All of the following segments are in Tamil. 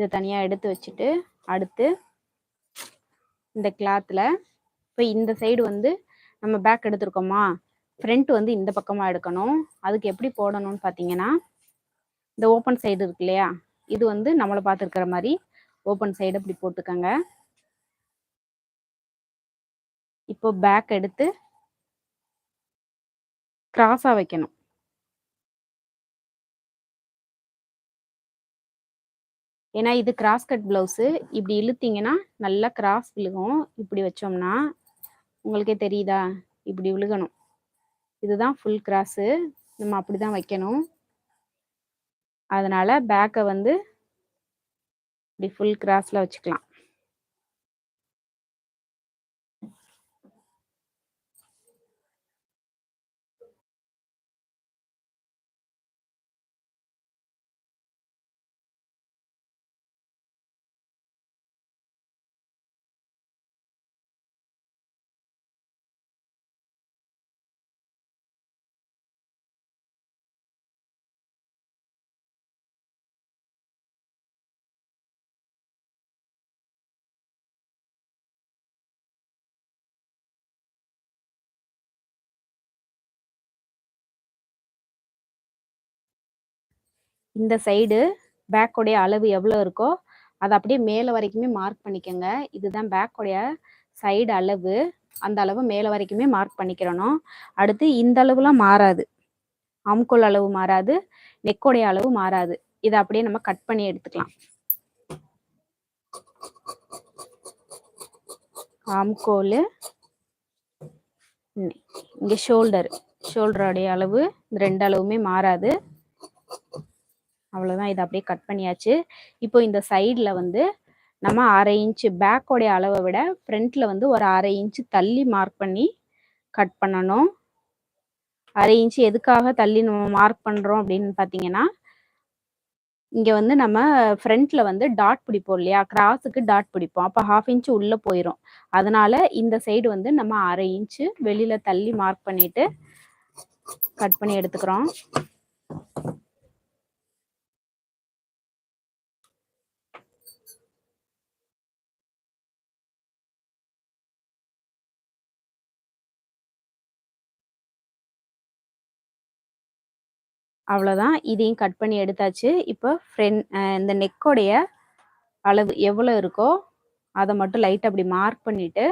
இதை தனியாக எடுத்து வச்சுட்டு அடுத்து இந்த கிளாத்தில் இப்போ இந்த சைடு வந்து நம்ம பேக் எடுத்திருக்கோமா? ஃப்ரண்ட் வந்து இந்த பக்கமாக எடுக்கணும். அதுக்கு எப்படி போடணும்னு பார்த்தீங்கன்னா இந்த ஓப்பன் சைடு இருக்கு இல்லையா? இது வந்து நம்மளை பார்த்துருக்கிற மாதிரி ஓப்பன் சைடு இப்படி போட்டுக்கோங்க. இப்போ பேக் எடுத்து கிராஸாக வைக்கணும். ஏன்னா இது கிராஸ் கட் ப்ளவுஸு இப்படி இழுத்தீங்கன்னா நல்லா கிராஸ் விழுகும். இப்படி வச்சோம்னா உங்களுக்கே தெரியுதா? இப்படி விழுகணும். இதுதான் ஃபுல் கிராஸு நம்ம அப்படி தான் வைக்கணும். அதனால் பேக்கை வந்து இப்படி ஃபுல் கிராஸில் வச்சுக்கலாம். இந்த சைடு பேக்கோடைய அளவு எவ்வளோ இருக்கோ அதை அப்படியே மேலே வரைக்குமே மார்க் பண்ணிக்கோங்க. இதுதான் பேக்கோடைய சைடு அளவு. அந்த அளவு மேலே வரைக்குமே மார்க் பண்ணிக்கிறணும். அடுத்து இந்த அளவுலாம் மாறாது. ஆம்கோல் அளவு மாறாது நெக்கோடைய அளவு மாறாது. இதை அப்படியே நம்ம கட் பண்ணி எடுத்துக்கலாம். ஆம்கோல் இங்கே ஷோல்டர் ஷோல்டருடைய அளவு இந்த ரெண்டு அளவுமே மாறாது. அவ்வளோதான் இதை அப்படியே கட் பண்ணியாச்சு. இப்போ இந்த சைடில் வந்து நம்ம அரை இன்ச்சு பேக்கோடைய அளவை விட ஃப்ரண்ட்டில் வந்து ஒரு அரை இன்ச்சு தள்ளி மார்க் பண்ணி கட் பண்ணணும். அரை இன்ச்சு எதுக்காக தள்ளி நம்ம மார்க் பண்ணுறோம் அப்படின்னு பார்த்தீங்கன்னா இங்கே வந்து நம்ம ஃப்ரண்ட்டில் வந்து டாட் பிடிப்போம் இல்லையா? கிராஸுக்கு டாட் பிடிப்போம். அப்போ ஹாஃப் இன்ச்சு உள்ளே போயிடும் அதனால இந்த சைடு வந்து நம்ம அரை இன்ச்சு வெளியில் தள்ளி மார்க் பண்ணிட்டு கட் பண்ணி எடுத்துக்கிறோம். அவ்வளோதான் இதையும் கட் பண்ணி எடுத்தாச்சு. இப்போ ஃப்ரெண்ட் இந்த நெக்கோடைய அளவு எவ்வளோ இருக்கோ அதை மட்டும் லைட் அப்படி மார்க் பண்ணிவிட்டு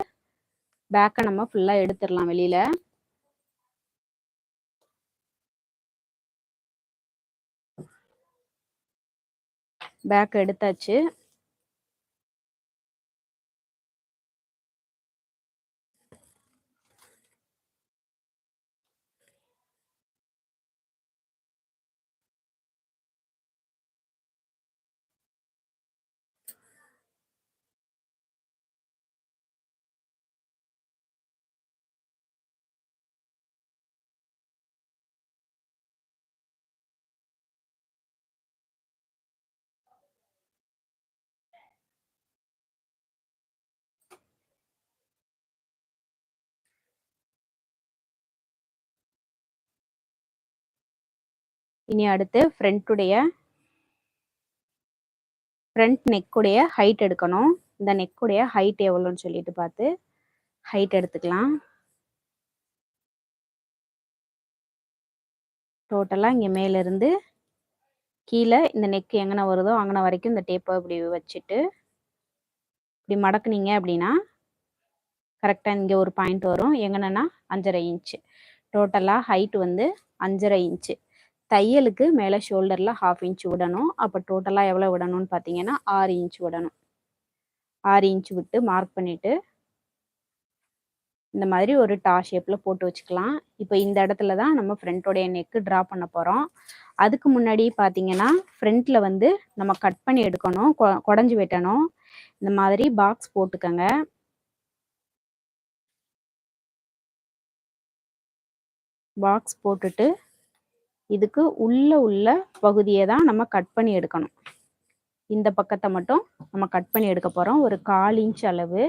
பேக்கை நம்ம ஃபுல்லாக எடுத்துடலாம் வெளியில். பேக் எடுத்தாச்சு. இனி அடுத்து ஃப்ரண்ட்டுடைய ஃப்ரண்ட் நெக்குடைய ஹைட் எடுக்கணும். இந்த நெக்குடைய ஹைட் எவ்வளோன்னு சொல்லிட்டு பார்த்து ஹைட் எடுத்துக்கலாம். டோட்டலாக இங்கே மேலேருந்து கீழே இந்த நெக்கு எங்கன வருதோ அங்கன வரைக்கும் இந்த டேப்பை இப்படி வச்சுட்டு இப்படி மடக்குனீங்க அப்படின்னா கரெக்டாக இங்கே ஒரு பாயிண்ட் வரும். எங்கனன்னா அஞ்சரை இன்ச்சு டோட்டலாக ஹைட் வந்து அஞ்சரை இன்ச்சு தையலுக்கு மேலே ஷோல்டரில் ஹாஃப் இன்ச் விடணும். அப்போ டோட்டலாக எவ்வளோ விடணும்னு பார்த்தீங்கன்னா ஆறு இன்ச் விடணும். ஆறு இன்ச் விட்டு மார்க் பண்ணிவிட்டு இந்த மாதிரி ஒரு டா ஷேப்பில் போட்டு வச்சுக்கலாம். இப்போ இந்த இடத்துல தான் நம்ம ஃப்ரண்ட்டோடைய நெக்கு ட்ரா பண்ண போகிறோம் அதுக்கு முன்னாடி பார்த்தீங்கன்னா ஃப்ரண்ட்டில் வந்து நம்ம கட் பண்ணி எடுக்கணும். குடஞ்சி வெட்டணும். இந்த மாதிரி பாக்ஸ் போட்டுக்கோங்க. பாக்ஸ் போட்டுட்டு இதுக்கு உள்ள உள்ள பகுதியை தான் நம்ம கட் பண்ணி எடுக்கணும். இந்த பக்கத்தை மட்டும் நம்ம கட் பண்ணி எடுக்க போகிறோம் ஒரு கால் இன்ச் அளவு